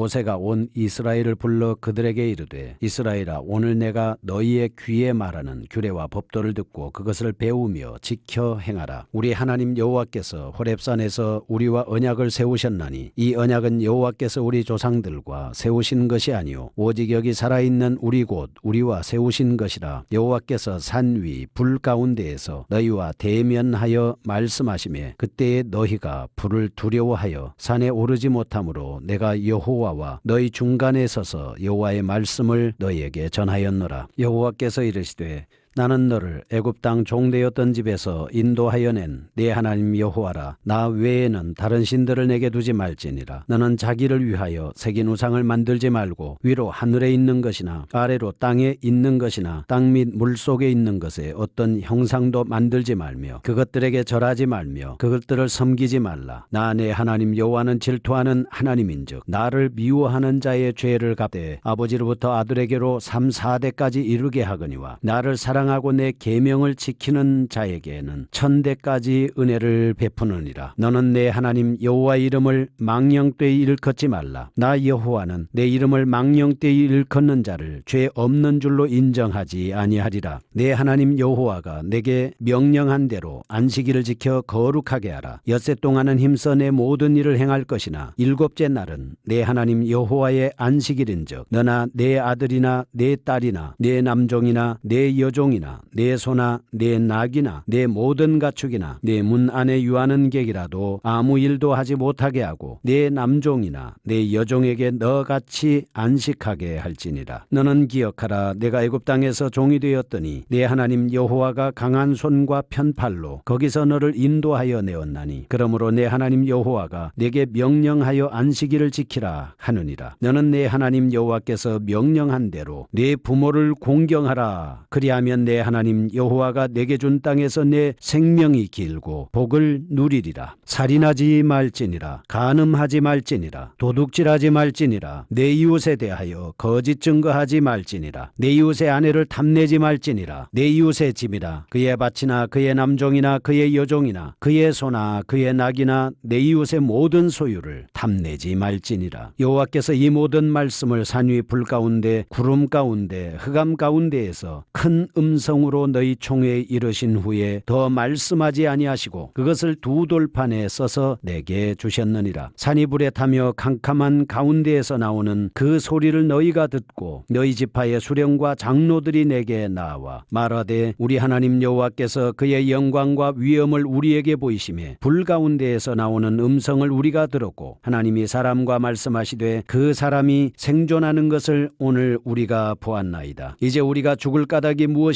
모세가 온 이스라엘을 불러 그들에게 이르되 이스라엘아 오늘 내가 너희의 귀에 말하는 규례와 법도를 듣고 그것을 배우며 지켜 행하라. 우리 하나님 여호와께서 호렙산에서 우리와 언약을 세우셨나니 이 언약은 여호와께서 우리 조상들과 세우신 것이 아니요 오직 여기 살아 있는 우리 곧 우리와 세우신 것이라. 여호와께서 산 위 불 가운데에서 너희와 대면하여 말씀하시매 그때에 너희가 불을 두려워하여 산에 오르지 못하므로 내가 여호와 와 너희 중간에 서서 여호와의 말씀을 너희에게 전하였노라. 여호와께서 이르시되 나는 너를 애굽 땅 종되었던 집에서 인도하여 낸 내 하나님 여호와라. 나 외에는 다른 신들을 내게 두지 말지니라. 너는 자기를 위하여 새긴 우상을 만들지 말고 위로 하늘에 있는 것이나 아래로 땅에 있는 것이나 땅 및 물 속에 있는 것에 어떤 형상도 만들지 말며 그것들에게 절하지 말며 그것들을 섬기지 말라. 나 내 하나님 여호와는 질투하는 하나님인즉 나를 미워하는 자의 죄를 갚되 아버지로부터 아들에게로 3, 4대까지 이르게 하거니와 나를 사랑 하고 내 계명을 지키는 자에게는 천대까지 은혜를 베푸느니라. 너는 내 하나님 여호와 이름을 망령되이 일컫지 말라. 나 여호와는 내 이름을 망령되이 일컫는 자를 죄 없는 줄로 인정하지 아니하리라. 내 하나님 여호와가 내게 명령한 대로 안식일을 지켜 거룩하게 하라. 엿새 동안은 힘써 내 모든 일을 행할 것이나 일곱째 날은 내 하나님 여호와의 안식일인즉 너나 내 아들이나 내 딸이나 내 남종이나 내 여종이 나 내 소나 내 낙이나 내 모든 가축이나 내 문 안에 유하는 객이라도 아무 일도 하지 못하게 하고 내 남종이나 내 여종에게 너같이 안식하게 할지니라. 너는 기억하라. 내가 애굽 땅에서 종이 되었더니 내 하나님 여호와가 강한 손과 편팔로 거기서 너를 인도하여 내었나니 그러므로 내 하나님 여호와가 내게 명령하여 안식일을 지키라 하느니라. 너는 내 하나님 여호와께서 명령한 대로 내 부모를 공경하라. 그리하면 내 하나님 여호와가 내게 준 땅에서 내 생명이 길고 복을 누리리라. 살인하지 말지니라. 간음하지 말지니라. 도둑질하지 말지니라. 내 이웃에 대하여 거짓 증거하지 말지니라. 내 이웃의 아내를 탐내지 말지니라. 내 이웃의 집이나 그의 밭이나 그의 남종이나 그의 여종이나 그의 소나 그의 낙이나 내 이웃의 모든 소유를 탐내지 말지니라. 여호와께서 이 모든 말씀을 산위 불 가운데 구름 가운데 흑암 가운데에서 큰 음 성으로 너희 총회에 이르신 후에 더 말씀하지 아니하시고 그것을 두 돌판에 써서 내게 주셨느니라. 산이 불에 타며 캄캄한 가운데에서 나오는 그 소리를 너희가 듣고 너희 지파의 수령과 장로들이 내게 나와 말하되 우리 하나님 여호와께서 그의 영광과 위엄을 우리에게 보이심에 불 가운데에서 나오는 음성을 우리가 들었고 하나님이 사람과 말씀하시되 그 사람이 생존하는 것을 오늘 우리가 보았나이다. 이제 우리가 죽을 까닭이 무엇이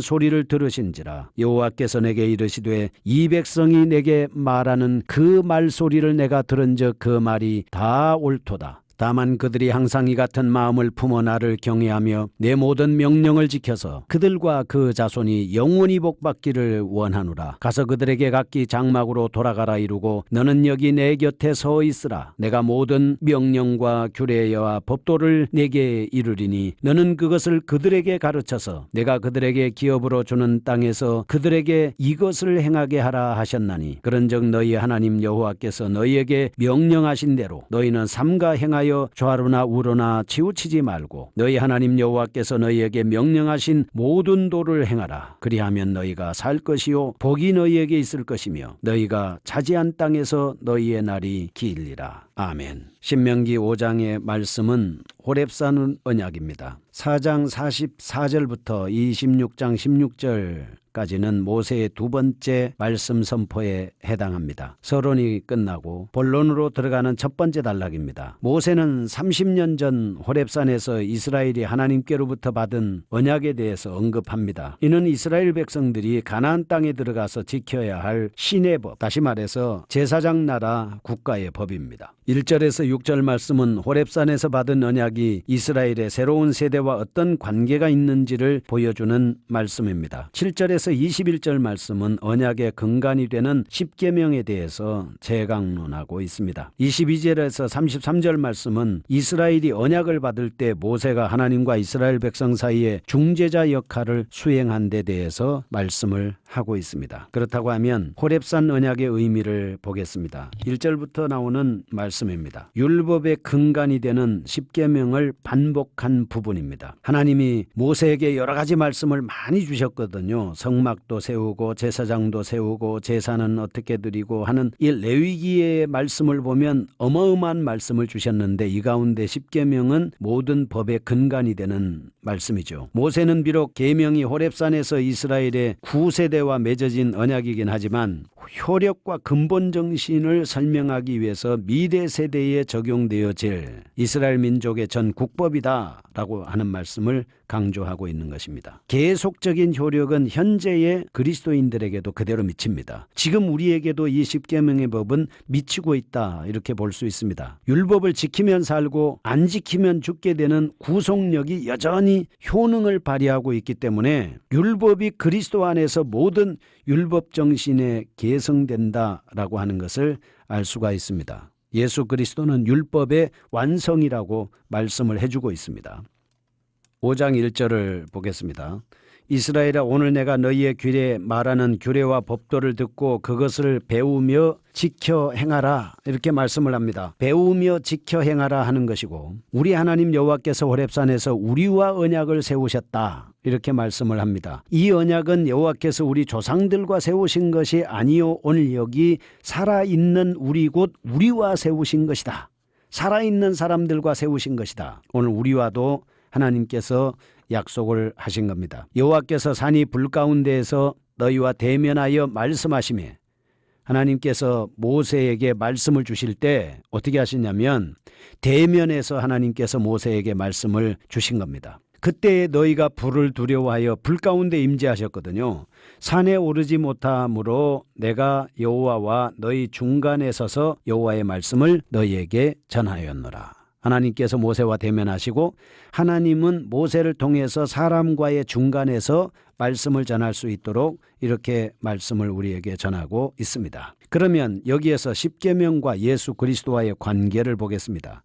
소리를 들으신지라 여호와께서 내게 이르시되 이 백성이 내게 말하는 그 말소리를 내가 들은즉 그 말이 다 옳도다 다만 그들이 항상 이 같은 마음을 품어 나를 경외하며 내 모든 명령을 지켜서 그들과 그 자손이 영원히 복받기를 원하노라. 가서 그들에게 각기 장막으로 돌아가라 이루고 너는 여기 내 곁에 서 있으라. 내가 모든 명령과 규례와 법도를 내게 이르리니 너는 그것을 그들에게 가르쳐서 내가 그들에게 기업으로 주는 땅에서 그들에게 이것을 행하게 하라 하셨나니 그런즉 너희 하나님 여호와께서 너희에게 명령하신 대로 너희는 삼가 행하여 하여 좌로나 우로나 치우치지 말고 너희 하나님 여호와께서 너희에게 명령하신 모든 도를 행하라. 그리하면 너희가 살 것이요 복이 너희에게 있을 것이며 너희가 차지한 땅에서 너희의 날이 길리라. 아멘 신명기 5장의 말씀은 호렙산 언약입니다 4장 44절부터 26장 16절까지는 모세의 두 번째 말씀 선포에 해당합니다. 서론이 끝나고 본론으로 들어가는 첫 번째 단락입니다. 모세는 30년 전 호렙산에서 이스라엘이 하나님께로부터 받은 언약에 대해서 언급합니다. 이는 이스라엘 백성들이 가나안 땅에 들어가서 지켜야 할 신의 법, 다시 말해서 제사장 나라 국가의 법입니다. 1절에서 6절 말씀은 호렙산에서 받은 언약이 이스라엘의 새로운 세대와 어떤 관계가 있는지를 보여주는 말씀입니다. 7절에서 21절 말씀은 언약의 근간이 되는 십계명에 대해서 재강론하고 있습니다. 22절에서 33절 말씀은 이스라엘이 언약을 받을 때 모세가 하나님과 이스라엘 백성 사이에 중재자 역할을 수행한 데 대해서 말씀을 하고 있습니다. 그렇다고 하면 호렙산 언약의 의미를 보겠습니다. 1절부터 나오는 말씀입니다. 율법의 근간이 되는 십계명을 반복한 부분입니다. 하나님이 모세에게 여러 가지 말씀을 많이 주셨거든요. 성막도 세우고 제사장도 세우고 제사는 어떻게 드리고 하는 이 레위기의 말씀을 보면 어마어마한 말씀을 주셨는데 이 가운데 십계명은 모든 법의 근간이 되는 말씀이죠. 모세는 비록 계명이 호렙산에서 이스라엘의 구세대와 맺어진 언약이긴 하지만 효력과 근본 정신을 설명하기 위해서 미래 세대에 적용되어질 이스라엘 민족의 전 국법이다라고 하는 말씀을 강조하고 있는 것입니다. 계속적인 효력은 현재의 그리스도인들에게도 그대로 미칩니다. 지금 우리에게도 이 십계명의 법은 미치고 있다 이렇게 볼 수 있습니다. 율법을 지키면 살고 안 지키면 죽게 되는 구속력이 여전히 효능을 발휘하고 있기 때문에 율법이 그리스도 안에서 모든 율법 정신에 계승된다라고 하는 것을 알 수가 있습니다. 예수 그리스도는 율법의 완성이라고 말씀을 해주고 있습니다. 5장 1절을 보겠습니다. 이스라엘아 오늘 내가 너희의 귀에 말하는 규례와 법도를 듣고 그것을 배우며 지켜 행하라 이렇게 말씀을 합니다. 배우며 지켜 행하라 하는 것이고 우리 하나님 여호와께서 호렙산에서 우리와 언약을 세우셨다 이렇게 말씀을 합니다. 이 언약은 여호와께서 우리 조상들과 세우신 것이 아니요 오늘 여기 살아 있는 우리 곧 우리와 세우신 것이다. 살아 있는 사람들과 세우신 것이다. 오늘 우리와도 하나님께서 약속을 하신 겁니다. 여호와께서 산이 불 가운데에서 너희와 대면하여 말씀하시매 하나님께서 모세에게 말씀을 주실 때 어떻게 하시냐면 대면에서 하나님께서 모세에게 말씀을 주신 겁니다. 그때 너희가 불을 두려워하여 불 가운데 임재하셨거든요. 산에 오르지 못함으로 내가 여호와와 너희 중간에 서서 여호와의 말씀을 너희에게 전하였노라. 하나님께서 모세와 대면하시고 하나님은 모세를 통해서 사람과의 중간에서 말씀을 전할 수 있도록 이렇게 말씀을 우리에게 전하고 있습니다. 그러면 여기에서 십계명과 예수 그리스도와의 관계를 보겠습니다.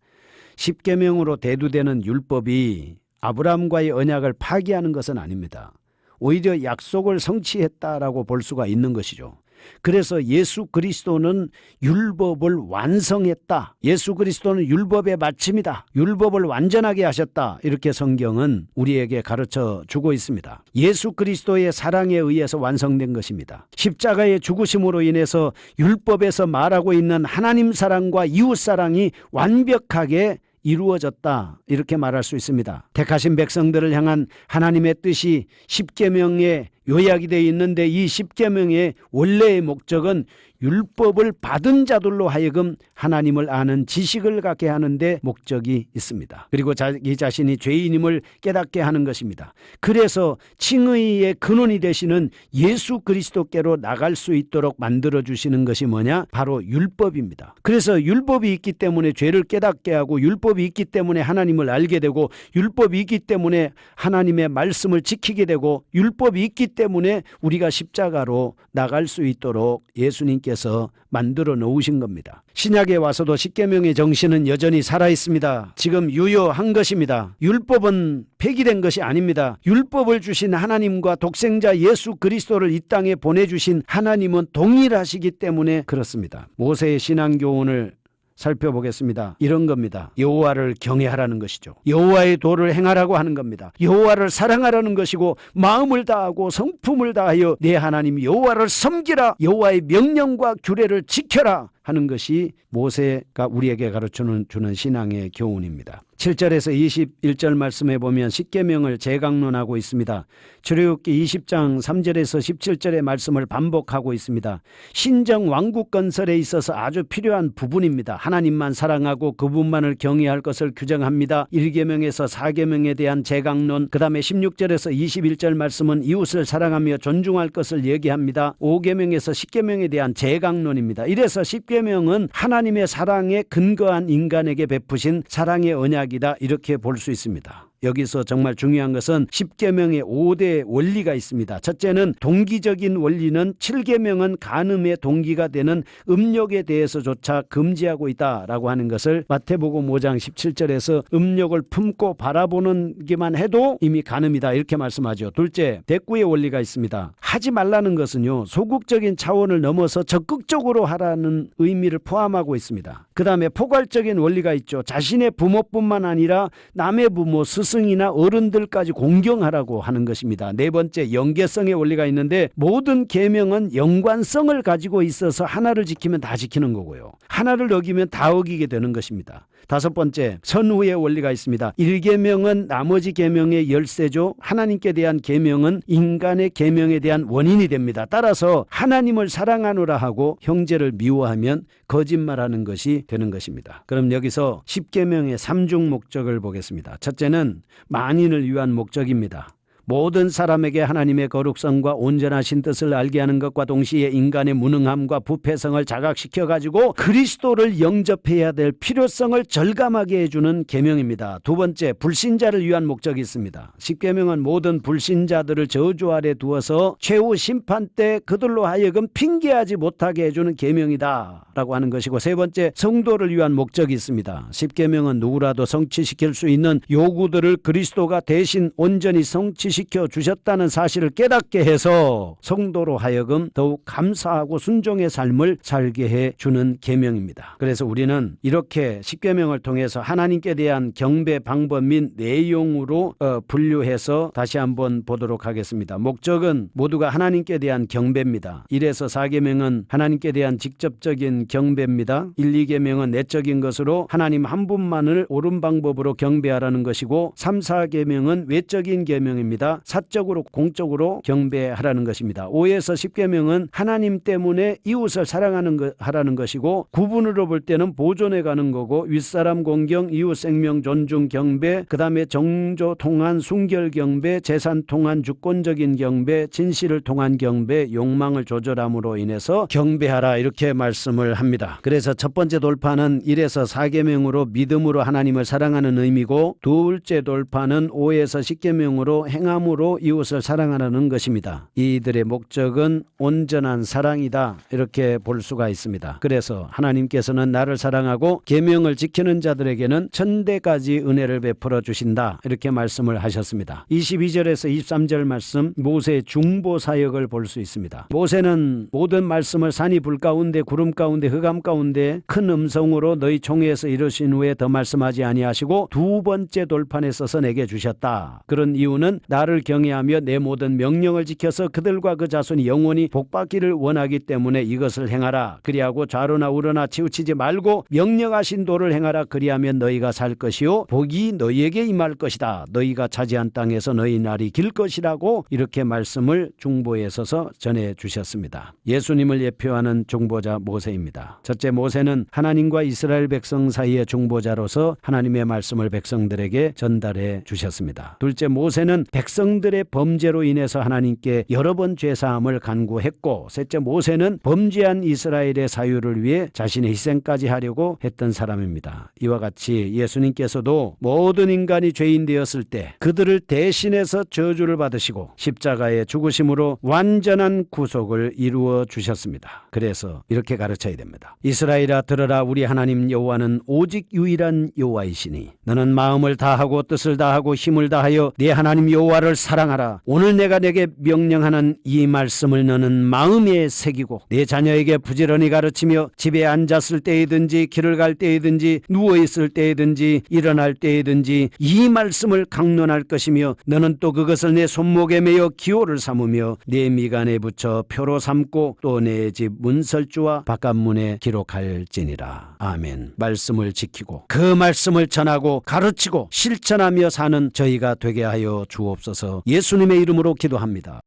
십계명으로 대두되는 율법이 아브라함과의 언약을 파기하는 것은 아닙니다. 오히려 약속을 성취했다라고 볼 수가 있는 것이죠. 그래서 예수 그리스도는 율법을 완성했다. 예수 그리스도는 율법의 마침이다. 율법을 완전하게 하셨다. 이렇게 성경은 우리에게 가르쳐 주고 있습니다. 예수 그리스도의 사랑에 의해서 완성된 것입니다. 십자가의 죽으심으로 인해서 율법에서 말하고 있는 하나님 사랑과 이웃 사랑이 완벽하게 이루어졌다 이렇게 말할 수 있습니다. 택하신 백성들을 향한 하나님의 뜻이 십계명에 요약이 되어 있는데 이 십계명의 원래의 목적은 율법을 받은 자들로 하여금 하나님을 아는 지식을 갖게 하는데 목적이 있습니다. 그리고 자기 자신이 죄인임을 깨닫게 하는 것입니다. 그래서 칭의의 근원이 되시는 예수 그리스도께로 나갈 수 있도록 만들어 주시는 것이 뭐냐? 바로 율법입니다. 그래서 율법이 있기 때문에 죄를 깨닫게 하고 율법이 있기 때문에 하나님을 알게 되고 율법이 있기 때문에 하나님의 말씀을 지키게 되고 율법이 있기 때문에 우리가 십자가로 나갈 수 있도록 예수님께 하나님께서 만들어 놓으신 겁니다. 신약에 와서도 십계명의 정신은 여전히 살아 있습니다. 지금 유효한 것입니다. 율법은 폐기된 것이 아닙니다. 율법을 주신 하나님과 독생자 예수 그리스도를 이 땅에 보내 주신 하나님은 동일하시기 때문에 그렇습니다. 모세의 신앙 교훈을 살펴보겠습니다. 이런 겁니다. 여호와를 경외하라는 것이죠. 여호와의 도를 행하라고 하는 겁니다. 여호와를 사랑하라는 것이고 마음을 다하고 성품을 다하여 내 하나님 여호와를 섬기라. 여호와의 명령과 규례를 지켜라 하는 것이 모세가 우리에게 가르쳐주는 주는 신앙의 교훈입니다. 7절에서 21절 말씀에 보면 십계명을 재강론하고 있습니다. 출애굽기 20장 3절에서 17절의 말씀을 반복하고 있습니다. 신정 왕국 건설에 있어서 아주 필요한 부분입니다. 하나님만 사랑하고 그분만을 경외할 것을 규정합니다. 1계명에서 4계명에 대한 재강론, 그다음에 16절에서 21절 말씀은 이웃을 사랑하며 존중할 것을 얘기합니다. 5계명에서 10계명에 대한 재강론입니다. 이래서 10계 명은 하나님의 사랑에 근거한 인간에게 베푸신 사랑의 언약이다 이렇게 볼 수 있습니다. 여기서 정말 중요한 것은 10계명의 5대 원리가 있습니다. 첫째는 동기적인 원리는 7계명은 간음의 동기가 되는 음욕에 대해서조차 금지하고 있다라고 하는 것을 마태복음 5장 17절에서 음욕을 품고 바라보는기만 해도 이미 간음이다 이렇게 말씀하죠. 둘째, 대꾸의 원리가 있습니다. 하지 말라는 것은요. 소극적인 차원을 넘어서 적극적으로 하라는 의미를 포함하고 있습니다. 그다음에 포괄적인 원리가 있죠. 자신의 부모뿐만 아니라 남의 부모, 스 승이나 어른들까지 공경하라고 하는 것입니다. 네 번째 연계성의 원리가 있는데 모든 계명은 연관성을 가지고 있어서 하나를 지키면 다 지키는 거고요. 하나를 어기면 다 어기게 되는 것입니다. 다섯 번째 선후의 원리가 있습니다. 일계명은 나머지 계명의 열쇠죠. 하나님께 대한 계명은 인간의 계명에 대한 원인이 됩니다. 따라서 하나님을 사랑하노라 하고 형제를 미워하면 거짓말하는 것이 되는 것입니다. 그럼 여기서 십계명의 삼중 목적을 보겠습니다. 첫째는 만인을 위한 목적입니다. 모든 사람에게 하나님의 거룩성과 온전하신 뜻을 알게 하는 것과 동시에 인간의 무능함과 부패성을 자각시켜 가지고 그리스도를 영접해야 될 필요성을 절감하게 해주는 계명입니다. 두 번째 불신자를 위한 목적이 있습니다. 십계명은 모든 불신자들을 저주 아래 두어서 최후 심판 때 그들로 하여금 핑계하지 못하게 해주는 계명이다라고 하는 것이고 세 번째 성도를 위한 목적이 있습니다. 십계명은 누구라도 성취시킬 수 있는 요구들을 그리스도가 대신 온전히 성취 시켜 주셨다는 사실을 깨닫게 해서 성도로 하여금 더욱 감사하고 순종의 삶을 살게 해 주는 계명입니다. 그래서 우리는 이렇게 십계명을 통해서 하나님께 대한 경배 방법 및 내용으로 어, 분류해서 다시 한번 보도록 하겠습니다. 목적은 모두가 하나님께 대한 경배입니다. 1에서 4계명은 하나님께 대한 직접적인 경배입니다. 1, 2계명은 내적인 것으로 하나님 한 분만을 옳은 방법으로 경배하라는 것이고 3, 4계명은 외적인 계명입니다. 사적으로 공적으로 경배하라는 것입니다. 5에서 10계명은 하나님 때문에 이웃을 사랑하는 것 하라는 것이고 구분으로 볼 때는 보존해 가는 거고 윗사람 공경, 이웃 생명 존중 경배, 그다음에 정조 통한 순결 경배, 재산 통한 주권적인 경배, 진실을 통한 경배, 욕망을 조절함으로 인해서 경배하라 이렇게 말씀을 합니다. 그래서 첫 번째 돌파는 1에서 4계명으로 믿음으로 하나님을 사랑하는 의미고 둘째 돌파는 5에서 10계명으로 행 함으로 이웃을 사랑하라는 것입니다. 이들의 목적은 온전한 사랑이다 이렇게 볼 수가 있습니다. 그래서 하나님께서는 나를 사랑하고 계명을 지키는 자들에게는 천대까지 은혜를 베풀어 주신다 이렇게 말씀을 하셨습니다. 22절에서 23절 말씀 모세의 중보 사역을 볼 수 있습니다. 모세는 모든 말씀을 산이 불 가운데 구름 가운데 흑암 가운데 큰 음성으로 너희 총회에서 이르신 후에 더 말씀하지 아니하시고 두 번째 돌판에 써서 내게 주셨다. 그런 이유는 나를 경외하며 내 모든 명령을 지켜서 그들과 그 자손이 영원히 복받기를 원하기 때문에 이것을 행하라. 그리하고 좌로나 우로나 치우치지 말고 명령하신 도를 행하라. 그리하면 너희가 살 것이요 복이 너희에게 임할 것이다. 너희가 차지한 땅에서 너희 날이 길 것이라고 이렇게 말씀을 중보에 서서 전해 주셨습니다. 예수님을 예표하는 중보자 모세입니다. 첫째 모세는 하나님과 이스라엘 백성 사이의 중보자로서 하나님의 말씀을 백성들에게 전달해 주셨습니다. 둘째 모세는 백성 들의 범죄로 인해서 하나님께 여러 번 죄사함을 간구했고 셋째 모세는 범죄한 이스라엘의 사유를 위해 자신의 희생까지 하려고 했던 사람입니다. 이와 같이 예수님께서도 모든 인간이 죄인 되었을 때 그들을 대신해서 저주를 받으시고 십자가의 죽으심으로 완전한 구속을 이루어 주셨습니다. 그래서 이렇게 가르쳐야 됩니다. 이스라엘아 들으라 우리 하나님 여호와는 오직 유일한 여호와이시니 너는 마음을 다하고 뜻을 다하고 힘을 다하여 네 하나님 여호와를 나를 사랑하라. 오늘 내가 내게 명령하는 이 말씀을 너는 마음에 새기고 내 자녀에게 부지런히 가르치며 집에 앉았을 때이든지 길을 갈 때이든지 누워 있을 때이든지 일어날 때이든지 이 말씀을 강론할 것이며 너는 또 그것을 내 손목에 매어 기호를 삼으며 내 미간에 붙여 표로 삼고 또 내 집 문설주와 바깥문에 기록할지니라. 아멘. 말씀을 지키고 그 말씀을 전하고 가르치고 실천하며 사는 저희가 되게 하여 주옵소서 예수님의 이름으로 기도합니다.